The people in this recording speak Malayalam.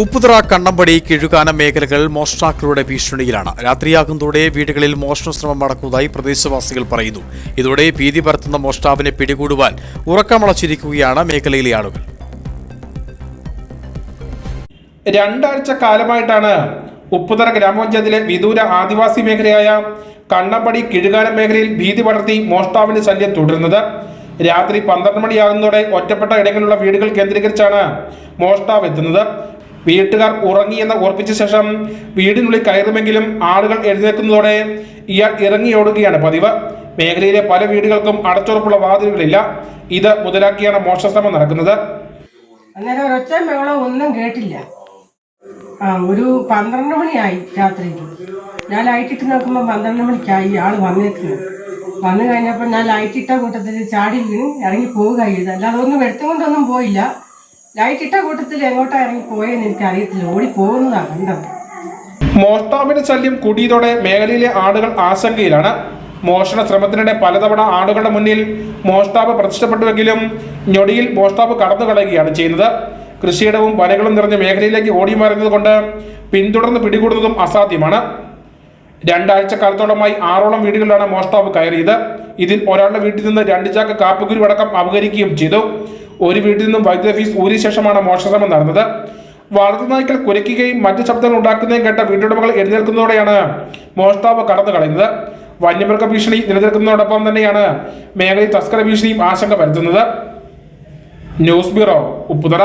ഉപ്പുതറ കണ്ണമ്പടി കിഴുകാന മേഖലകൾ മോഷ്ടാക്കളുടെ ഭീഷണിയിലാണ്. രാത്രിയാകുന്നതോടെ വീടുകളിൽ മോഷണ ശ്രമം നടക്കുന്നതായി പ്രദേശവാസികൾ പറയുന്നു. ഇതോടെ ഭീതി പരത്തുന്ന മോഷ്ടാവിനെ പിടികൂടുവാൻ ഉറക്കമളച്ചിരിക്കുകയാണ് മേഖലയിലെ ആളുകൾ. രണ്ടാഴ്ച കാലമായിട്ടാണ് ഉപ്പുതറ ഗ്രാമപഞ്ചായത്തിലെ വിദൂര ആദിവാസി മേഖലയായ കണ്ണമ്പടി കിഴുകാന മേഖലയിൽ ഭീതി പടർത്തി മോഷ്ടാവിന്റെ ശല്യം തുടരുന്നത്. രാത്രി പന്ത്രണ്ട് മണിയാകുന്നതോടെ ഒറ്റപ്പെട്ട ഇടങ്ങളിലുള്ള വീടുകൾ കേന്ദ്രീകരിച്ചാണ് മോഷ്ടാവ് എത്തുന്നത്. വീട്ടുകാർ ഉറങ്ങിയെന്ന് ഉറപ്പിച്ച ശേഷം വീടിനുള്ളിൽ കയറുമെങ്കിലും ആളുകൾ എഴുന്നേൽക്കുന്നതോടെ ഇയാൾ ഇറങ്ങിയോടുകയാണ് പതിവ്. മേഖലയിലെ പല വീടുകൾക്കും അടച്ചുറപ്പുള്ള വാതിലുകളില്ല. ഇത് മുതലാക്കിയാണ് മോഷണശ്രമം നടക്കുന്നത്. അന്നേരം ഒരൊച്ച ഒന്നും കേട്ടില്ല. ആ ഒരു പന്ത്രണ്ട് മണിയായി രാത്രി. ഞാൻ ലൈറ്റിട്ട് നോക്കുമ്പോൾ പന്ത്രണ്ട് മണിക്കായി ആൾ വന്നേക്കുന്നത് വന്നു കഴിഞ്ഞപ്പോൾ ഞാൻ ലൈറ്റിട്ട കൂട്ടത്തിൽ ചാടി വീണ് ഇറങ്ങി പോവുക ചെയ്ത് അല്ലാതെ ഒന്നും എടുത്തുകൊണ്ടൊന്നും പോയില്ല. ലൈറ്റിട്ട കൂട്ടത്തിൽ എങ്ങോട്ടാ ഇറങ്ങി പോയെന്ന് എനിക്ക് അറിയത്തില്ല ഓടി പോകുന്നതാണ് കണ്ടത്. മോഷ്ടാവിന്റെ ശല്യം കൂടിയതോടെ മേഖലയിലെ ആടുകൾ ആശങ്കയിലാണ്. മോഷണ ശ്രമത്തിനിടെ പലതവണ ആടുകളുടെ മുന്നിൽ മോഷ്ടാവ് പ്രതിഷ്ഠപ്പെട്ടുവെങ്കിലും ഞൊടിയിൽ മോഷ്ടാവ് കടന്നു കളയുകയാണ് ചെയ്യുന്നത്. കൃഷിയിടവും വനകളും നിറഞ്ഞ മേഖലയിലേക്ക് ഓടി മറിഞ്ഞത് കൊണ്ട് പിന്തുടർന്ന് പിടികൂടുന്നതും അസാധ്യമാണ്. രണ്ടാഴ്ച കാലത്തോളമായി ആറോളം വീടുകളിലാണ് മോഷ്ടാവ് കയറിയത്. ഇതിൽ ഒരാളുടെ വീട്ടിൽ നിന്ന് രണ്ട് ചാക്ക് കാപ്പുകുരു അടക്കം അപഹരിക്കുകയും ചെയ്തു. ഒരു വീട്ടിൽ നിന്നും വൈദ്യുത ഫീസ് ഊരിയ ശേഷമാണ് മോഷണശ്രമം നടന്നത്. വളർത്തുനായ്ക്കൾ കുരയ്ക്കുകയും മറ്റു ശബ്ദങ്ങൾ ഉണ്ടാക്കുന്നതും കേട്ട വീട്ടുടമകൾ എഴുന്നേൽക്കുന്നതോടെയാണ് മോഷ്ടാവ് കടന്നു കളയുന്നത്. വന്യമൃഗ ഭീഷണി നിലനിൽക്കുന്നതോടൊപ്പം തന്നെയാണ് മേഖലയിൽ തസ്കര ഭീഷണിയും ആശങ്ക പരത്തുന്നത്. News bureau Upputhara.